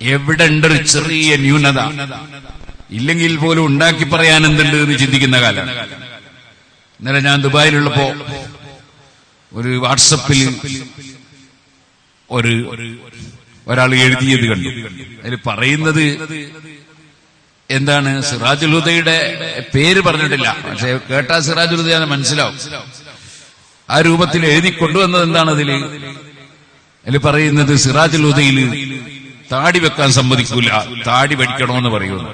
എവിടെ ഉണ്ട് ഒരു ചെറിയ ന്യൂനത? ഇല്ലെങ്കിൽ പോലും ഉണ്ടാക്കി പറയാൻ എന്തുണ്ട് എന്ന് ചിന്തിക്കുന്ന കാലം. ഇന്നലെ ഞാൻ ദുബായിലുള്ളപ്പോ ഒരു വാട്സപ്പിൽ ഒരു ഒരാൾ എഴുതിയത് കണ്ടു. അതിൽ പറയുന്നത് എന്താണ്? സിറാജുൽ ഹുദയുടെ പേര് പറഞ്ഞിട്ടില്ല. പക്ഷെ കേട്ടാ സിറാജുൽ ഹുദയാന്ന് മനസ്സിലാവും. ആ രൂപത്തിൽ എഴുതി കൊണ്ടുവന്നത് എന്താണ് അതിൽ അതിൽ പറയുന്നത് സിറാജുൽ ഹുദയിൽ താടി വെക്കാൻ സമ്മതിക്കൂല. താടി വടിക്കണമെന്ന് പറയുന്നു.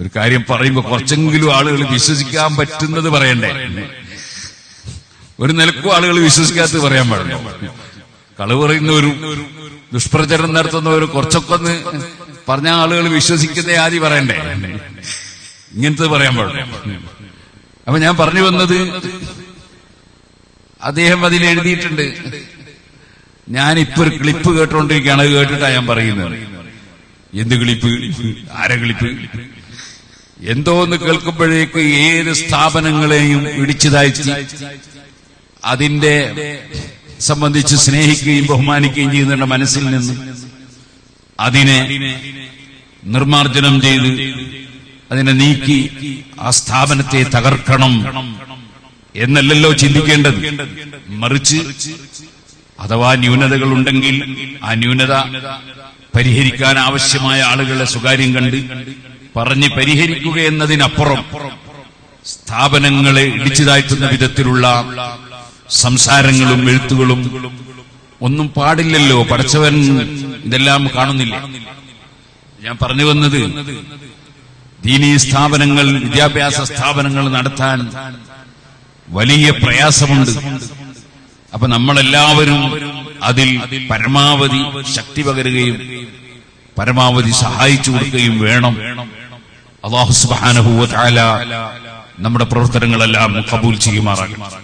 ഒരു കാര്യം പറയുമ്പോ കുറച്ചെങ്കിലും ആളുകൾ വിശ്വസിക്കാൻ പറ്റുന്നത് പറയണ്ടേ? ഒരു നിലക്കും ആളുകൾ വിശ്വസിക്കാത്തത് പറയാൻ പാടില്ല. കളവ് പറയുന്നവരും ദുഷ്പ്രചരണം നടത്തുന്നവരും കുറച്ചൊക്കെ ഒന്ന് പറഞ്ഞ ആളുകൾ വിശ്വസിക്കുന്ന ആദ്യം പറയണ്ടേ? ഇങ്ങനത്തെ പറയാൻ പാടില്ല. അപ്പൊ ഞാൻ പറഞ്ഞു വന്നത് അദ്ദേഹം അതിൽ എഴുതിയിട്ടുണ്ട്. ഞാനിപ്പോ ഒരു ക്ലിപ്പ് കേട്ടോണ്ടിരിക്കുകയാണ് അത് കേട്ടിട്ടാ ഞാൻ പറയുന്നത്. എന്ത് ക്ലിപ്പ്? ആരെ ക്ലിപ്പ്? എന്തോ എന്തോന്ന് കേൾക്കുമ്പോഴേക്ക് ഏത് സ്ഥാപനങ്ങളെയും ഇടിച്ചു താഴ്ത്തി അതിന്റെ സംബന്ധിച്ച് സ്നേഹിക്കുകയും ബഹുമാനിക്കുകയും ചെയ്യുന്നുണ്ട് മനസ്സിൽ നിന്ന്. അതിനെ നിർമാർജനം ചെയ്ത് അതിനെ നീക്കി ആ സ്ഥാപനത്തെ തകർക്കണം. എന്നല്ലല്ലോ ചിന്തിക്കേണ്ടത്. മറിച്ച് അഥവാ ന്യൂനതകൾ ഉണ്ടെങ്കിൽ ആ ന്യൂനത പരിഹരിക്കാൻ ആവശ്യമായ ആളുകളെ സ്വകാര്യം കണ്ട് പറഞ്ഞ് പരിഹരിക്കുക എന്നതിനപ്പുറം സ്ഥാപനങ്ങളെ ഇടിച്ചു താഴ്ത്തുന്ന വിധത്തിലുള്ള സംസാരങ്ങളും എഴുത്തുകളും ഒന്നും പാടില്ലല്ലോ. പഠിച്ചവൻ ഇതെല്ലാം കാണുന്നില്ല. ഞാൻ പറഞ്ഞു വന്നത് ദീനീ സ്ഥാപനങ്ങൾ വിദ്യാഭ്യാസ സ്ഥാപനങ്ങൾ നടത്താൻ വലിയ പ്രയാസമുണ്ട്. അപ്പൊ നമ്മളെല്ലാവരും അതിൽ പരമാവധി ശക്തി പകരുകയും പരമാവധി സഹായിച്ചു കൊടുക്കുകയും വേണം. അള്ളാഹു സുബാനഹുവ നമ്മുടെ പ്രവർത്തനങ്ങളെല്ലാം കബൂൽ ചെയ്യുമാറാകണം